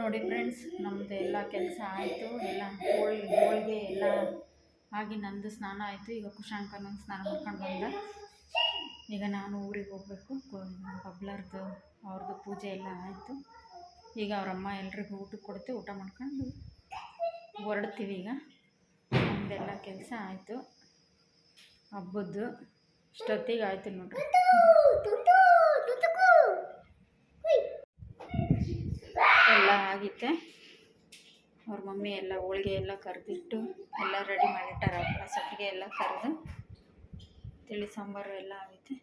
ನೋಡಿ ಫ್ರೆಂಡ್ಸ್ ನಮ್ಮದು ಎಲ್ಲ ಕೆಲಸ ಆಯಿತು, ಎಲ್ಲ ಹೋಳಿ, ಹೋಳಿಗೆ ಎಲ್ಲ ಆಗಿ ನಂದು ಸ್ನಾನ ಆಯಿತು. ಈಗ ಕುಶಾಂಕನ ಸ್ನಾನ ಮಾಡ್ಕೊಂಡು ಬಂದ. ಈಗ ನಾನು ಊರಿಗೆ ಹೋಗಬೇಕು. ಬಬ್ಲರ್ದು ಅವ್ರದ್ದು ಪೂಜೆ ಎಲ್ಲ ಆಯಿತು. ಈಗ ಅವರಮ್ಮ ಎಲ್ರಿಗೂ ಊಟಕ್ಕೆ ಕೊಡ್ತೀವಿ ಊಟ ಮಾಡ್ಕೊಂಡು ಹೊರಡ್ತೀವಿ ಈಗ. ನಮ್ಮದೆಲ್ಲ ಕೆಲಸ ಆಯಿತು. ಹಬ್ಬದ್ದು ಇಷ್ಟೊತ್ತಿಗೆ ಆಯಿತು ನೋಡ್ರಿ ಎಲ್ಲ ಆಗಿತ್ತೆ ಅವ್ರ ಮಮ್ಮಿ ಎಲ್ಲ ಹೋಳಿಗೆ ಎಲ್ಲ ಕರೆದಿಟ್ಟು ಎಲ್ಲ ರೆಡಿ ಮಾಡಿಟ್ಟಾರ. ಹಪ್ಪಳ ಸೊಪ್ಪಿಗೆ ಎಲ್ಲ ಕರೆದು ತಿಳಿ ಸಾಂಬಾರು ಎಲ್ಲ ಆಗೈತೆ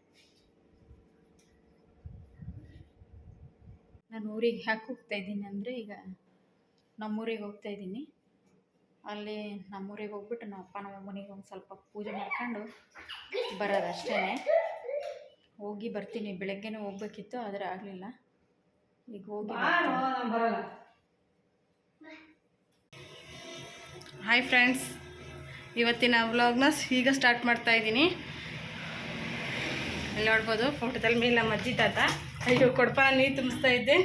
ನಾನು ಊರಿಗೆ ಯಾಕೆ ಹೋಗ್ತಾ ಇದ್ದೀನಿ ಅಂದರೆ ಈಗ ನಮ್ಮೂರಿಗೆ ಹೋಗ್ತಾ ಇದ್ದೀನಿ. ಅಲ್ಲಿ ನಮ್ಮೂರಿಗೆ ಹೋಗ್ಬಿಟ್ಟು ನಮ್ಮ ಅಪ್ಪ ನಮ್ಮ ಒಂದು ಸ್ವಲ್ಪ ಪೂಜೆ ಮಾಡ್ಕೊಂಡು ಬರೋದಷ್ಟೇ ಹೋಗಿ ಬರ್ತೀನಿ. ಬೆಳಗ್ಗೆನೇ ಹೋಗ್ಬೇಕಿತ್ತು, ಆದರೆ ಆಗಲಿಲ್ಲ. ಈಗ ಹೋಗಿ ಬರ್ತೀನಿ. ಹಾಯ್ ಫ್ರೆಂಡ್ಸ್ ಇವತ್ತಿನ ವ್ಲಾಗ್ನ ಈಗ ಸ್ಟಾರ್ಟ್ ಮಾಡ್ತಾ ಇದ್ದೀನಿ. ಇಲ್ಲಿ ನೋಡ್ಬೋದು ಫೋಟೋದಲ್ಲಿ ಮೇಲೆ ನಮ್ಮ ಅಜ್ಜಿ ತಾತ. ಅಯ್ಯೋ ಕೊಡಪಾನ ನೀರು ತುಂಬಿಸ್ತಾ ಇದ್ದೆ.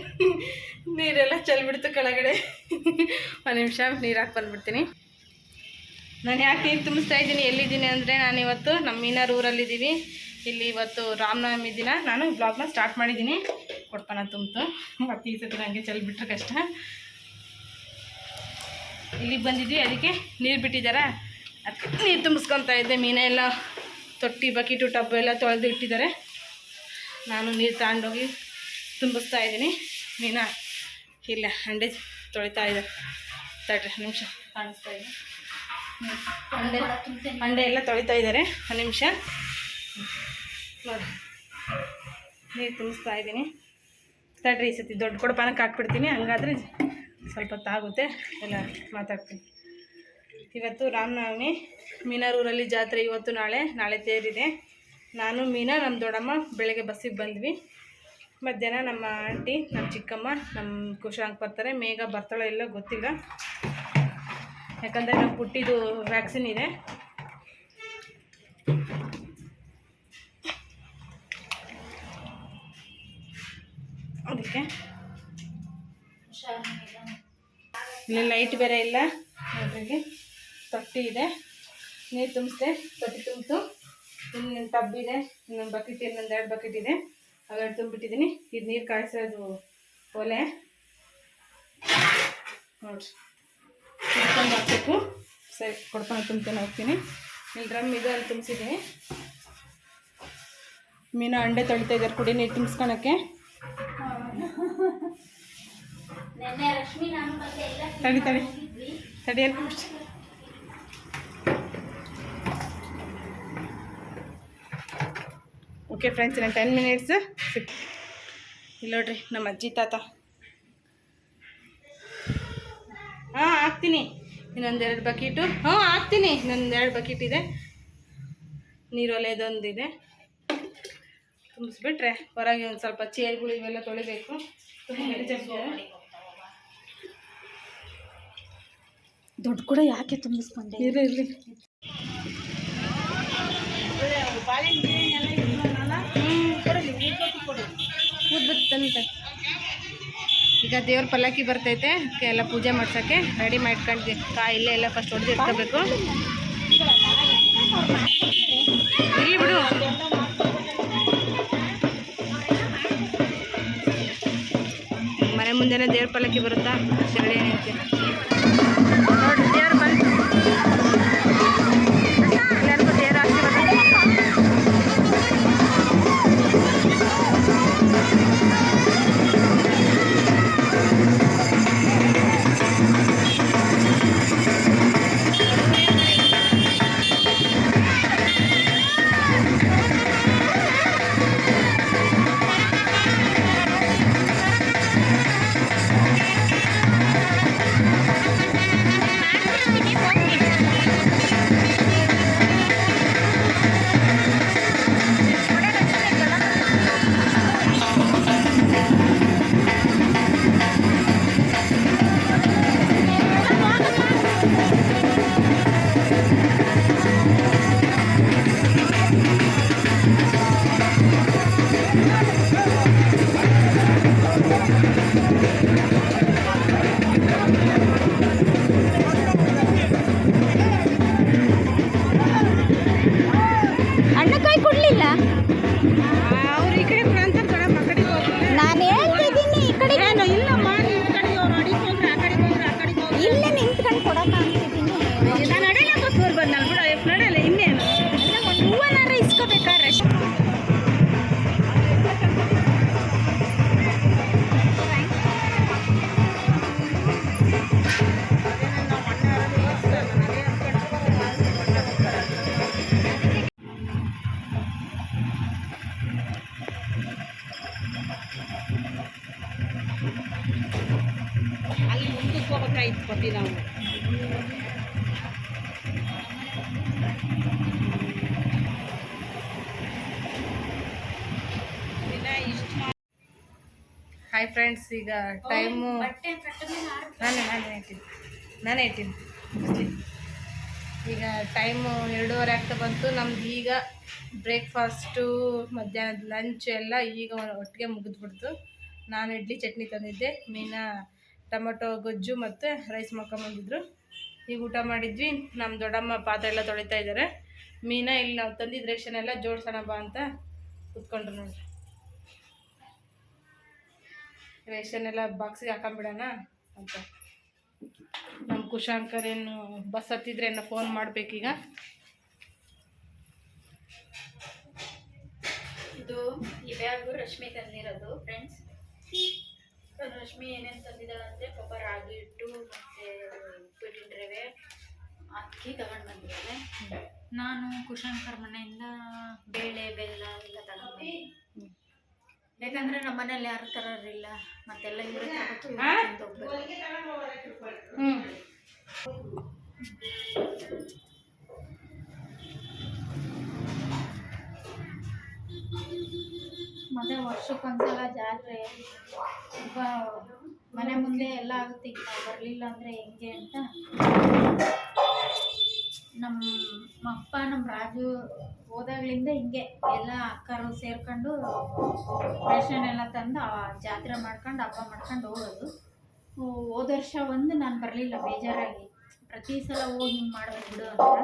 ನೀರೆಲ್ಲ ಚೆಲ್ಬಿಡ್ತು ಕೆಳಗಡೆ. ಒಂದು ನಿಮಿಷ ನೀರು ಹಾಕಿ ಬಂದ್ಬಿಡ್ತೀನಿ. ನಾನು ಯಾಕೆ ನೀರು ತುಂಬಿಸ್ತಾ ಇದ್ದೀನಿ ಎಲ್ಲಿದ್ದೀನಿ ಅಂದರೆ ನಾನು ಇವತ್ತು ನಮ್ಮ ಮೀನಾರ್ ಊರಲ್ಲಿದ್ದೀವಿ. ಇಲ್ಲಿ ಇವತ್ತು ರಾಮನವಮಿ ದಿನ. ನಾನು ಬ್ಲಾಗ್ನ ಸ್ಟಾರ್ಟ್ ಮಾಡಿದ್ದೀನಿ. ಕೊಡಪಾನ ತುಂಬಿತು. ಮತ್ತು ಈ ಸತಿ ನನಗೆ ಚೆಲ್ಬಿಟ್ರೆ ಕಷ್ಟ. ಇಲ್ಲಿಗೆ ಬಂದಿದ್ವಿ, ಅದಕ್ಕೆ ನೀರು ಬಿಟ್ಟಿದ್ದಾರೆ ಅದಕ್ಕೆ ನೀರು ತುಂಬಿಸ್ಕೊತಾ ಇದ್ದೆ, ಮೀನ ಎಲ್ಲ ತೊಟ್ಟಿ, ಬಕೀಟು ಟಬ್ಬು ಎಲ್ಲ ತೊಳೆದು ಇಟ್ಟಿದ್ದಾರೆ ನಾನು ನೀರು ತಗೊಂಡೋಗಿ ತುಂಬಿಸ್ತಾ ಇದ್ದೀನಿ. ಮೀನ ಇಲ್ಲ, ಹಂಡೆ ತೊಳಿತಾ ಇದೆ. ತಡ್ರಿ ನಿಮಿಷ. ಕಾಣಿಸ್ತಾ ಇದೆ. ಹಂಡೆ ಹಂಡೆ ಎಲ್ಲ ತೊಳಿತಾ ಇದ್ದಾರೆ. ಒಂದು ನಿಮಿಷ. ನೋಡಿ ನೀರು ತುಂಬಿಸ್ತಾ ಇದ್ದೀನಿ. ತಡ್ರಿ ಈ ಸತಿ ದೊಡ್ಡ ಕೊಡಪಾನಕ್ಕೆ ಹಾಕ್ಬಿಡ್ತೀನಿ. ಹಂಗಾದ್ರೆ ಸ್ವಲ್ಪ ಹೊತ್ತಾಗುತ್ತೆ ಎಲ್ಲ ಮಾತಾಡ್ತೀನಿ. ಇವತ್ತು ರಾಮನವಮಿ. ಮೀನಾರೂರಲ್ಲಿ ಜಾತ್ರೆ ಇವತ್ತು ನಾಳೆ. ನಾಳೆ ತೇರಿದೆ. ನಾನು, ಮೀನಾ ನಮ್ಮ ದೊಡ್ಡಮ್ಮ ಬೆಳಗ್ಗೆ ಬಸ್ಸಿಗೆ ಬಂದ್ವಿ. ಮಧ್ಯಾಹ್ನ ನಮ್ಮ ಆಂಟಿ, ನಮ್ಮ ಚಿಕ್ಕಮ್ಮ, ನಮ್ಮ ಕುಶಾಂಕ್ ಬರ್ತಾರೆ. ಮೇಘ ಬರ್ತಾಳೋ ಇಲ್ಲ ಗೊತ್ತಿಲ್ಲ. ಯಾಕಂದರೆ ನಮ್ಮ ಪುಟ್ಟಿದು ವ್ಯಾಕ್ಸಿನ್ ಇದೆ. ಅದಕ್ಕೆ ಇಲ್ಲಿ ಲೈಟ್ ಬೇರೆ ಇಲ್ಲ. ನೋಡ್ರಿಗೆ ತೊಟ್ಟಿ ಇದೆ. ನೀರು ತುಂಬಿಸ್ದೆ, ತೊಟ್ಟಿ ತುಂಬಿತು ಇನ್ನೊಂದು ಟಬ್ ಇದೆ. ಇನ್ನೊಂದು ಬಕೆಟ್ ಇನ್ನೊಂದು ಎರಡು ಬಕೆಟ್ ಇದೆ. ಅವೆರಡು ತುಂಬಿಟ್ಟಿದ್ದೀನಿ ಇದು ನೀರು ಕಾಯಿಸೋದು ಒಲೆ. ನೋಡ್ರಿ. ತುಂಬ್ಕೊಂಡು ಹಾಕ್ಬೇಕು. ಸರಿ, ಕೊಡ್ಕೊಂಡು ತುಂಬ್ತಾನೆ ಹೋಗ್ತೀನಿ ಇಲ್ಲಿ ಡ್ರಮ್ ಇದು ಅಲ್ಲಿ ತುಂಬಿಸಿದ್ದೀನಿ. ಮೀನು ಅಂಡೆ ತೊಳಿತಾ ಇದ್ದಾರೆ ಕುಡಿ ನೀರು ತುಂಬಿಸ್ಕೊಳಕ್ಕೆ. ತಡಿ ತಡಿ. ತಡಿಯಲ್ಲಿ ಓಕೆ ಫ್ರೆಂಡ್ಸ್ ನಾನು ಟೆನ್ ಮಿನಿಟ್ಸ್ ಇಲ್ಲ ನೋಡ್ರಿ ನಮ್ಮ ಅಜ್ಜಿ ತಾತ. ಹಾಂ ಹಾಕ್ತೀನಿ. ಇನ್ನೊಂದೆರಡು ಬಕೀಟು ಹ್ಞೂ ಹಾಕ್ತೀನಿ. ಇನ್ನೊಂದು ಎರಡು ಬಕೀಟ್ ಇದೆ. ನೀರೊಲೆದೊಂದಿದೆ. ತುಂಬಿಸ್ಬಿಟ್ರೆ ಹೊರಗೆ ಒಂದು ಸ್ವಲ್ಪ ಚೇರ್ಗಳು ಇವೆಲ್ಲ ತೊಳಿಬೇಕು. ತುಂಬ ದೊಡ್ಡ ಕೂಡ ಯಾಕೆ ತುಂಬಿಸ್ಕೊಂಡೆ? ಇರಲಿ ಇರಲಿ. ಈಗ ದೇವ್ರ ಪಲ್ಲಕ್ಕಿ ಬರ್ತೈತೆ ಅದಕ್ಕೆ ಎಲ್ಲ ಪೂಜೆ ಮಾಡ್ಸೋಕ್ಕೆ ರೆಡಿ ಮಾಡ್ಕೊಂಡು ಕಾಯಿ ಇಲ್ಲೇ ಎಲ್ಲ ಫಸ್ಟ್ ಹೊಡೆದು ಇಟ್ಕೋಬೇಕು. ಬಿಡು. ಮನೆ ಮುಂದೆನೇ ದೇವ್ರ ಪಲ್ಲಕ್ಕಿ ಬರುತ್ತಾ? ಶಿರಳಿ ಏನೈತೆ ಹಾಯ್ ಫ್ರೆಂಡ್ಸ್ ಈಗ ಟೈಮು ನಾನೇ ನಾನೇ ಹೇಳ್ತೀನಿ. ನಾನೇ ಹೇಳ್ತೀನಿ. ಈಗ ಟೈಮು ಎರಡೂವರೆ ಆಗ್ತಾ ಬಂತು. ನಮ್ದು ಈಗ ಬ್ರೇಕ್ಫಾಸ್ಟು ಮಧ್ಯಾಹ್ನದ ಲಂಚ್ ಎಲ್ಲ ಈಗ ಒಟ್ಟಿಗೆ ಮುಗಿದ್ಬಿಡ್ತು. ನಾನು ಇಡ್ಲಿ ಚಟ್ನಿ ತಂದಿದ್ದೆ. ಮೀನಾ ಟೊಮೊಟೊ ಗೊಜ್ಜು ಮತ್ತು ರೈಸ್ ಮಾಡ್ಕೊಂಬಂದಿದ್ರು ಈಗ ಊಟ ಮಾಡಿದ್ವಿ. ನಮ್ಮ ದೊಡ್ಡಮ್ಮ ಪಾತ್ರೆ ಎಲ್ಲ ತೊಳಿತಾ ಇದ್ದಾರೆ ಮೀನಾ ಇಲ್ಲಿ ನಾವು ತಂದಿದ್ದ ರೇಷನ್ ಎಲ್ಲ ಜೋಡಿಸೋಣ ಬಾ ಅಂತ ಕುತ್ಕೊಂಡ್ರು ನೋಡ್ರಿ. ರೇಷನ್ ಎಲ್ಲ ಬಾಕ್ಸಿಗೆ ಹಾಕೊಂಬಿಡೋಣ ಅಂತ. ನಮ್ಮ ಕುಶಾಂಕರ್ ಏನು ಬಸ್ ಹತ್ತಿದ್ರೆ ಏನೋ ಫೋನ್ ಮಾಡಬೇಕೀಗ. ಇದು ಈ ಬ್ಯಾಗು ರಶ್ಮಿ ತಂದಿರೋದು ಫ್ರೆಂಡ್ಸ್ ರಶ್ಮಿ ಏನೇನು ತಂದಿದ್ದಾಳೆ ಅಂದರೆ ಪಾಪ ರಾಗಿ ಹಿಟ್ಟು ಮತ್ತು ಉಪ್ಪಿಟ್ಟಿನ ರವೆ ಅಕ್ಕಿ ತಗೊಂಡು ಬಂದಿದ್ದಾಳೆ. ನಾನು ಕುಶಾಂಕರ್ ಮನೆಯಿಂದ ಬೇಳೆ ಬೆಲ್ಲ ಎಲ್ಲ ತಗೊಂಡು ಯಾಕಂದರೆ ನಮ್ಮ ಮನೇಲಿ ಯಾರು ತರೋರಿಲ್ಲ ಮತ್ತೆಲ್ಲ ಇವ್ರ ಹ್ಞೂ ಮತ್ತೆ ವರ್ಷಕ್ಕೊಂದ್ಸಲ ಜಾತ್ರೆ ತುಂಬ ಮನೆ ಮುಂದೆ ಎಲ್ಲ ಆಗುತ್ತೆ ಈಗ ನಾವು ಬರಲಿಲ್ಲ ಅಂದರೆ ಹೆಂಗೆ ಅಂತ. ನಮ್ಮ ಅಪ್ಪ ನಮ್ಮ ರಾಜು ಹೋದಾಗ್ಲಿಂದ ಹಿಂಗೆ ಎಲ್ಲ ಅಕ್ಕರು ಸೇರ್ಕೊಂಡು ರೇಷನ್ ಎಲ್ಲ ತಂದು ಆ ಜಾತ್ರೆ ಮಾಡ್ಕೊಂಡು, ಹಬ್ಬ ಮಾಡ್ಕೊಂಡು ಹೋಗೋದು. ಹೋದ ವರ್ಷ ಒಂದು ನಾನು ಬರಲಿಲ್ಲ, ಬೇಜಾರಾಗಿ. ಪ್ರತಿ ಸಲ ಹೋಗಿ ಹಿಂಗೆ ಮಾಡೋದು ಬಿಡು ಅಂತ.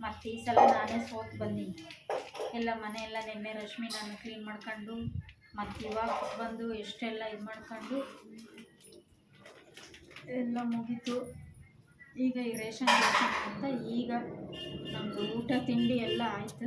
ಮತ್ತು ಈ ಸಲ ನಾನೇ ಸೋತ್ ಬಂದೀನಿ. ಎಲ್ಲ ಮನೆ ಎಲ್ಲ ನಿನ್ನೆ ರಶ್ಮಿ ನಾನು ಕ್ಲೀನ್ ಮಾಡ್ಕೊಂಡು, ಮತ್ತು ಇವಾಗ ಬಂದು ಎಷ್ಟೆಲ್ಲ ಇದು ಮಾಡ್ಕೊಂಡು, ಎಲ್ಲ ಮುಗೀತು. ಈಗ ಈ ರೇಷನ್ ಅಂತ ಈಗ ನಮ್ಮದು ಊಟ ತಿಂಡಿ ಎಲ್ಲ ಆಯಿತು.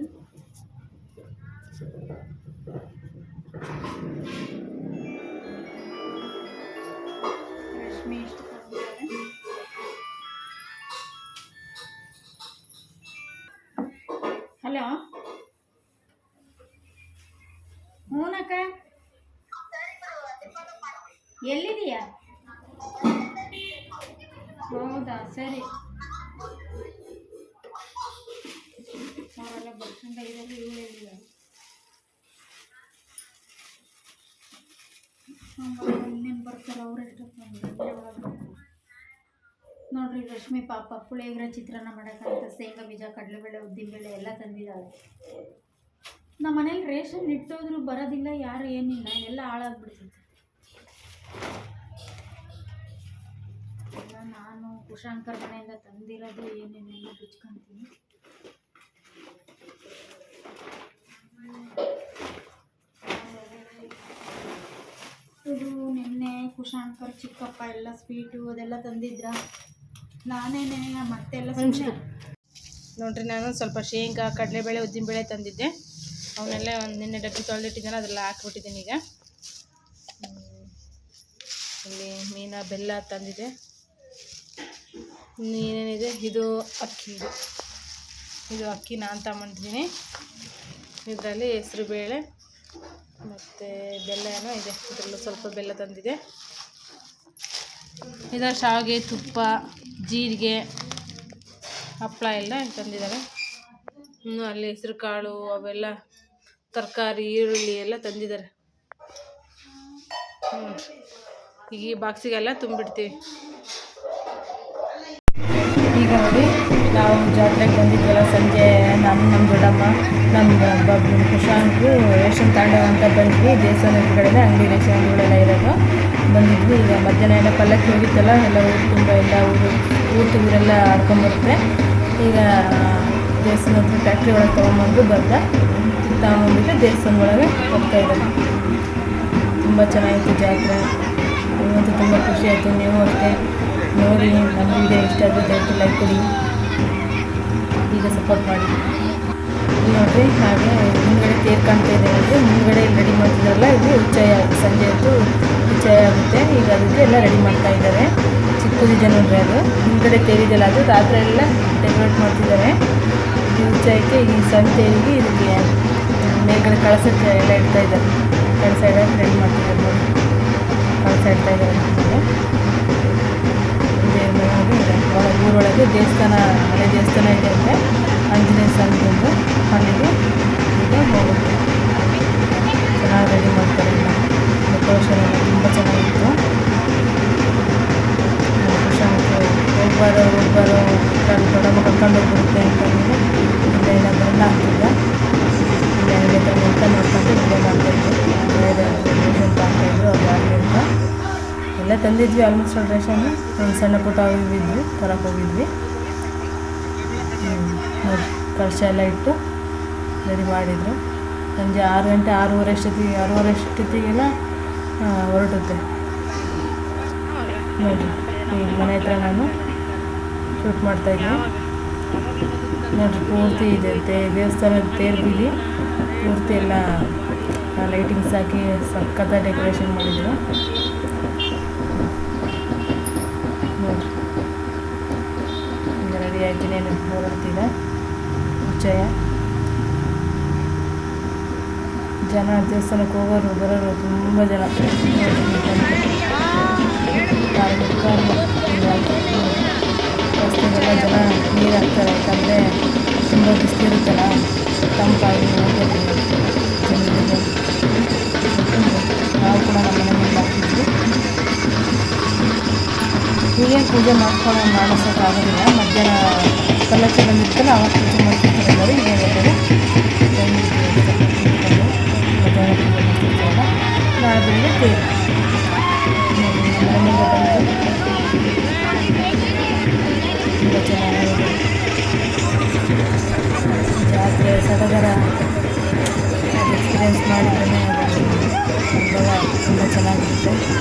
ಅವರೆಲ್ಲ ಇವಳು ಇನ್ನೇನು ಬರ್ತಾರೆ ಅವ್ರು ಎಷ್ಟೊತ್ತು ನೋಡ್ರಿ ರಶ್ಮಿ ಪಾಪ ಪುಳಿಯೋಗರೆ ಚಿತ್ರಾನ್ನ ಮಾಡೋಕ್ಕಂತ ಶೇಂಗಾ, ಬೀಜ, ಕಡಲೆಬೇಳೆ, ಉದ್ದಿನಬೇಳೆ ಎಲ್ಲ ತಂದಿದ್ದಾಳೆ. ನಮ್ಮ ಮನೇಲಿ ರೇಷನ್ ಇಟ್ಟೋದ್ರು ಬರೋದಿಲ್ಲ, ಯಾರು ಏನಿಲ್ಲ, ಎಲ್ಲ ಹಾಳಾಗ್ಬಿಡ್ತೈತೆ. ನಾನು ಕುಶಾಂಕರ್ ಮನೆಯಿಂದ ತಂದಿರೋದು ಏನೇನೆಲ್ಲ ಬಿಚ್ಕೊಂತೀನಿ ಇದು ಕುಶಾಂಕರ್ ಚಿಕ್ಕಪ್ಪ ಎಲ್ಲ ಸ್ವೀಟು ಅದೆಲ್ಲ ತಂದಿದ್ರ? ನಾನೇನೆ ಮತ್ತೆಲ್ಲ ನೋಡ್ರಿ ನಾನು ಸ್ವಲ್ಪ ಶೇಂಗಾ ಕಡಲೆಬೇಳೆ ಉದ್ದಿನಬೇಳೆ ತಂದಿದ್ದೆ. ಅವನ್ನೆಲ್ಲ ಒಂದು ನಿನ್ನೆ ಡಬ್ಬಿ ತೊಳೆದಿಟ್ಟಿದ್ದಾನೆ ಅದೆಲ್ಲ ಹಾಕ್ಬಿಟ್ಟಿದ್ದೀನಿ ಈಗ. ಇಲ್ಲಿ ಮೀನ ಬೆಲ್ಲ ತಂದಿದೆ. ಇನ್ನೇನೇನಿದೆ ಇದು ಅಕ್ಕಿ. ಇದು ಇದು ಅಕ್ಕಿ ನಾನು ತಗೊಂಡಿದ್ದೀನಿ ಇದರಲ್ಲಿ ಹೆಸರು ಬೇಳೆ ಮತ್ತು ಬೆಲ್ಲ ಏನೋ ಇದೆ. ಇದರಲ್ಲೂ ಸ್ವಲ್ಪ ಬೆಲ್ಲ ತಂದಿದೆ. ಇದರ ಶಾವಿಗೆ, ತುಪ್ಪ, ಜೀರಿಗೆ ಹಪ್ಪಳ ಎಲ್ಲ ತಂದಿದ್ದಾರೆ ಇನ್ನು ಅಲ್ಲಿ ಹೆಸ್ರು ಕಾಳು, ಅವೆಲ್ಲ ತರಕಾರಿ, ಈರುಳ್ಳಿ ಎಲ್ಲ ತಂದಿದ್ದಾರೆ ಈಗ ಈ ಬಾಕ್ಸಿಗೆಲ್ಲ ತುಂಬಿಡ್ತೀವಿ. ಈಗ ನೋಡಿ. ನಾವು ಜಾತ್ರೆಗೆ ಬಂದಿದ್ವಲ್ಲ ಸಂಜೆ ನಮ್ಮ ನಮ್ಮ ದೊಡ್ಡಮ್ಮ ನಮ್ಮ ಕುಶಾಂಕು ರೇಷನ್ ತಾಂಡವ ಅಂತ ಬಂದ್ವಿ. ದೇವಸ್ಥಾನ ಕಡೆಯೇ ಅಂಗಡಿ ರೇಷನ್ ಅಂಗಡಿಗಳೆಲ್ಲ ಇರೋದು. ಬಂದಿದ್ವಿ. ಈಗ ಮಧ್ಯಾಹ್ನ ಎಲ್ಲ ಪಲ್ಲಕ್ಕಿ ಹೋಗಿತ್ತಲ್ಲ, ಎಲ್ಲ ಊರು ತುಂಬ, ಎಲ್ಲ ಊರು ಊರು ಊರೆಲ್ಲ ಆಡ್ಕೊಂಬರುತ್ತೆ ಈಗ ದೇವಸ್ಥಾನದ ಫ್ಯಾಕ್ಟ್ರಿ ಒಳಗೆ ತೊಗೊಂಬಂದು ಬರ್ದ ತಗೊಂಡ್ಬಿಟ್ಟು ದೇವಸ್ಥಾನ ಒಳಗೆ ಹೋಗ್ತಾ ಇದ್ದಾರೆ. ತುಂಬ ಚೆನ್ನಾಗಿತ್ತು ಜಾತ್ರೆ. ಇವತ್ತು ತುಂಬ ಖುಷಿ ಆಯಿತು. ನೀವು ಅಷ್ಟೇ ನೋಡಿ ನಮ್ಮ ವಿಡಿಯೋ ಇಷ್ಟ ಆಗುತ್ತೆ ಲೈಕ್ ಕೊಡಿ. ಈಗ ಸಪೋರ್ಟ್ ಮಾಡಿ ನೋಡಿರಿ, ಹಾಗೆ ಮುಂದ್ಗಡೆ ಕಾಣ್ತಾ ಇದೆ ಅಂದರೆ ಮುಂದ್ಗಡೆ ರೆಡಿ ಮಾಡ್ತಿದ್ದಾರಲ್ಲ ಇದು ಉಚ್ಚಾಯ, ಸಂಜೆ ಹೊತ್ತು ಉಚ್ಚಾಯ ಆಗುತ್ತೆ. ಈಗ ಅದಕ್ಕೆ ಎಲ್ಲ ರೆಡಿ ಮಾಡ್ತಾ ಇದ್ದಾರೆ. ಚಿಕ್ಕದಿದೆ ನೋಡ್ರಿ ಅದು. ಹಿಂದ್ಗಡೆ ತೇರಿದೆಲ್ಲ ಅದು ರಾತ್ರಿ ಎಲ್ಲ ಡೆಕೋರೇಟ್ ಮಾಡ್ತಿದ್ದಾರೆ. ಈ ಉಚ್ಚಾಯಕ್ಕೆ ಈ ಸಣ್ಣ ತೇರಿಗೆ ಇದಕ್ಕೆ ಮೇಲ್ಗಡೆ ಕಳಸಕ್ಕೆ ಎಲ್ಲ ಇಡ್ತಾ ಇದ್ದಾರೆ. ಕಳಸ ಇಡೋಕೆ ರೆಡಿ ಮಾಡ್ತಿದ್ದಾರೆ ನೋಡಿ ಕಳಸ ಇಡ್ತಾ ಇದ್ದಾರೆ. ಇದೆ ಒಳ- ಊರೊಳಗೆ ದೇವಸ್ಥಾನ ಹಳೆ ದೇವಸ್ಥಾನ ಇದೆ ಅಂದರೆ ಆಂಜನೇಯ ಸ್ವಾಮಿಗೊಂದು ಅಲ್ಲಿಗೆ ಈಗ ಹೋಗುತ್ತೆ. ಚೆನ್ನಾಗಿ ರೆಡಿ ಮಾಡ್ತಾರೆ ಡೆಕೋರೇಷನ್ ಎಲ್ಲ ತುಂಬ ಚೆನ್ನಾಗಿತ್ತು. ಒಬ್ಬರು ಒಬ್ಬರು ದೊಡ್ಡಮ್ಮ ಕರ್ಕೊಂಡು ಹೋಗ್ಬಿಡುತ್ತೆ ಅಂತಂದರೆ ಇಲ್ಲ ಬಂದ ಆಗ್ತಿಲ್ಲ ಇಲ್ಲ ಎಲ್ಲ ಅಂತ ನೋಡ್ಕೊಂಡು ಇಲ್ಲೇ ಮಾಡ್ತಾಯಿದ್ರು ಬೇರೆ ಅಂತ ಅವ್ರು ಆಗಲಿ ಅಂತ ಎಲ್ಲ ತಂದಿದ್ವಿ ಆಲ್ಮೋಸ್ಟ್ ಆಲ್ ರೇಷನ್ ಸಣ್ಣ ಪುಟ್ಟ ಇದ್ವಿ ತರಕ್ಕೆ ಹೋಗಿದ್ವಿ. ಖರ್ಚು ಎಲ್ಲ ಇಟ್ಟು ರೆಡಿ ಮಾಡಿದರು. ಸಂಜೆ ಆರು ಗಂಟೆ, ಆರೂವರೆ ಅಷ್ಟೊತ್ತಿಗೆ, ಆರೂವರೆ ಅಷ್ಟೊತ್ತಿಗೆಲ್ಲ ಹೊರಟುತ್ತೆ. ನೋಡಿ ಈಗ ಮನೆ ಹತ್ರ ನಾನು ಶೂಟ್ ಮಾಡ್ತಾಯಿದ್ದೆ ನೋಡಿರಿ, ಪೂರ್ತಿ ಇದೆ ದೇವಸ್ಥಾನದ ತೇರು ಬೀದಿ ಪೂರ್ತಿ ಎಲ್ಲ ಲೈಟಿಂಗ್ಸ್ ಹಾಕಿ ಸಖತ್ತ ಡೆಕೋರೇಷನ್ ಮಾಡಿದರು ನೋಡಿ ನೀನು ಹೊರಡ್ತಿದ್ದೆ ಉಚ್ಚಯ ಜನ ದೇವಸ್ಥಾನಕ್ಕೆ ಹೋಗೋರು, ಬರೋರು ತುಂಬ ಜನ. ರಸ್ತೆಗೆಲ್ಲ ಜನ ನೀರು ಹಾಕ್ತಾರೆ ಯಾಕಂದರೆ ತುಂಬ ಬಿಸಿಲಿರುತ್ತಲ್ಲ ತಂಪಾಗಿ ನಾವು ಕೂಡ ನಮ್ಮ ಮನೆಯಲ್ಲಿ ಹಾಕ್ತಿದ್ವಿ ಹೀಗೆ ಪೂಜೆ ಮಾಡ್ಕೊಂಡು ಮಾಡಿಸೋಕ್ಕಾಗೋದಿಲ್ಲ ಮಧ್ಯಾಹ್ನ ಕಲ್ಲಚ್ಚೆ ಬಂದಿರ್ತಲ್ಲ ಅವಾಗ ಪೂಜೆ ಮಾಡ್ತಿರ್ತಾರೆ ಎಲ್ಲರೂ ಈಗ ಎಲ್ಲರೂ ಮಧ್ಯಾಹ್ನ ಪೂಜೆ ಮಾಡ್ತಿರ್ತಾರಲ್ಲ ನಾಳೆ ಬೆಳಿಗ್ಗೆ ತೇರು ನೋಡಿ, ನಮ್ಮ ಮನೆ ಮುಂದೆ ಬಂದು ತುಂಬ ಚೆನ್ನಾಗಿದೆ ಜಾತ್ರೆ ಸಡಗರ ಅದು ಎಕ್ಸ್ಪೀರಿಯೆನ್ಸ್ ಮಾಡಿದ್ರೆ ಅದು ಅನುಭವ ತುಂಬ ಚೆನ್ನಾಗಿರುತ್ತೆ ನೀವು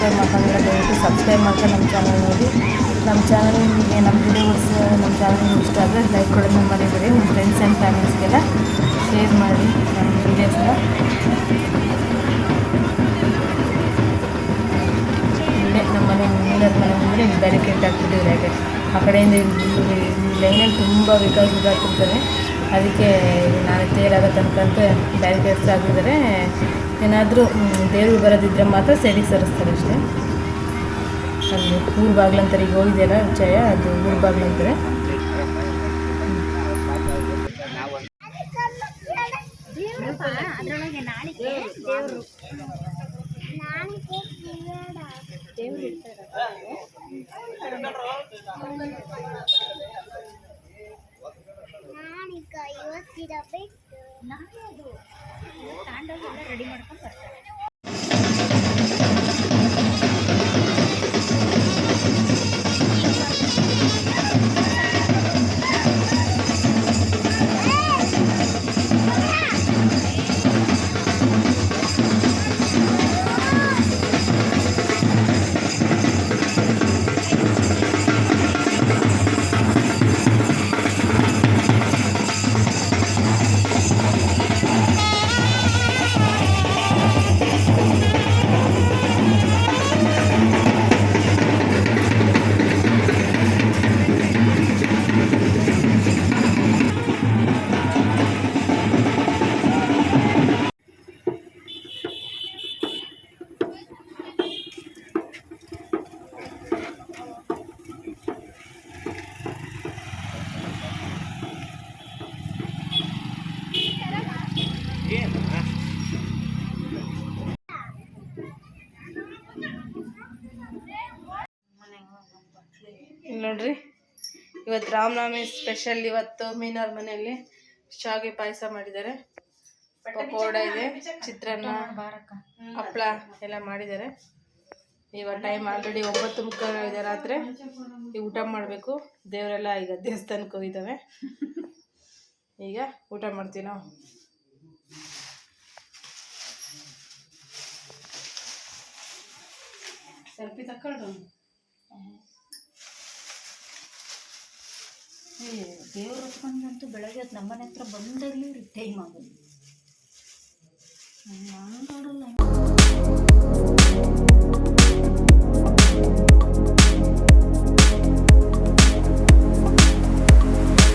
ಸಬ್ಸ್ಕ್ರೈಬ್ ಮಾಡ್ಕೊಂಡಿಲ್ಲ, ದಯವಿಟ್ಟು ಸಬ್ಸ್ಕ್ರೈಬ್ ಮಾಡ್ಕೊಂಡು ನಮ್ಮ ಚಾನಲ್ ನೋಡಿ. ನಮ್ಮ ಚಾನಲ್ ನಿಮಗೆ ನಮ್ಮ ವಿಡಿಯೋಸ್ ನಮ್ಮ ಚಾನಲ್ ಇಷ್ಟ ಆದರೆ ಲೈಕ್ ಕೊಡೋದನ್ನ ಮರಿಬೇಡಿ ನಿಮ್ಮ ಫ್ರೆಂಡ್ಸ್ ಆ್ಯಂಡ್ ಫ್ಯಾಮಿಲೀಸ್ಗೆಲ್ಲ ಶೇರ್ ಮಾಡಿ ನಮ್ಮ ವೀಡಿಯೋಸ್ನ ಇಲ್ಲೇ ನಮ್ಮ ಮನೆ ಮುಂದಿನ ಮನೆ ಮುಂದೆ ಬ್ಯಾರಿಕೇಡ್ ಹಾಕ್ಬಿಟ್ಟಿದ್ದಾರೆ ಯಾಕೆ ಆ ಕಡೆಯಿಂದ ಲೈನಲ್ಲಿ ತುಂಬ ವಿಕಾಸ್ ಇದಾಗ್ತಿರ್ತಾರೆ ಅದಕ್ಕೆ ನಾನು ತೇರಾಗ ತನಕ ಬ್ಯಾರಿಕೇಡ್ಸ್ ಹಾಕಿದರೆ ಏನಾದರೂ ದೇವರು ಬರೋದಿದ್ರೆ ಮಾತ್ರ ಸೈಡಿಗೆ ಸರಿಸ್ತಾರೆ ಅಷ್ಟೇ. ಅಲ್ಲಿ ಊರು ಬಾಗ್ಲಂತಾರೆ ಈಗ ಹೋಗಿದೆಯಲ್ಲ ಜಯ ಅದು ಊರು ಬಾಗ್ಲಂತಾರೆ. ಇವತ್ತಿರಬೇಕು ನಾಳೆ ಅದು. ರೆಡಿ ಮಾಡ್ಕೊಂಡು ಬರ್ತಾರೆ. ಇವತ್ತು ರಾಮನವಮಿ ಸ್ಪೆಷಲ್ ಇವತ್ತು ಮೀನವ್ರ ಮನೆಯಲ್ಲಿ ಶಾವಿಗೆ ಪಾಯಸ ಮಾಡಿದ್ದಾರೆ. ಪಕೋಡ ಇದೆ, ಚಿತ್ರಾನ್ನ ಹಪ್ಪಳ ಎಲ್ಲ ಮಾಡಿದ್ದಾರೆ. ಇವಾಗ ಟೈಮ್ ಆಲ್ರೆಡಿ ಒಂಬತ್ತು ಮುಖ ಇದೆ ರಾತ್ರಿ. ಈಗ ಊಟ ಮಾಡಬೇಕು. ದೇವರೆಲ್ಲ ಈಗ ದೇವಸ್ಥಾನಕ್ಕೆ ಹೋಗಿದ್ದಾವೆ. ಈಗ ಊಟ ಮಾಡ್ತೀವಿ ನಾವು. ಸೆಲ್ಫಿ ತಕ್ಕೊಂಡು ದೇವ್ರ ಹೊತ್ಕೊಂಡಂತೂ ಬೆಳಗ್ಗೆ ಹೊತ್ತು ನಮ್ಮನೆ ಹತ್ರ ಬಂದಾಗಲೂ ರೀ ಟೈಮ್ ಆಗೋದು. ನಾನು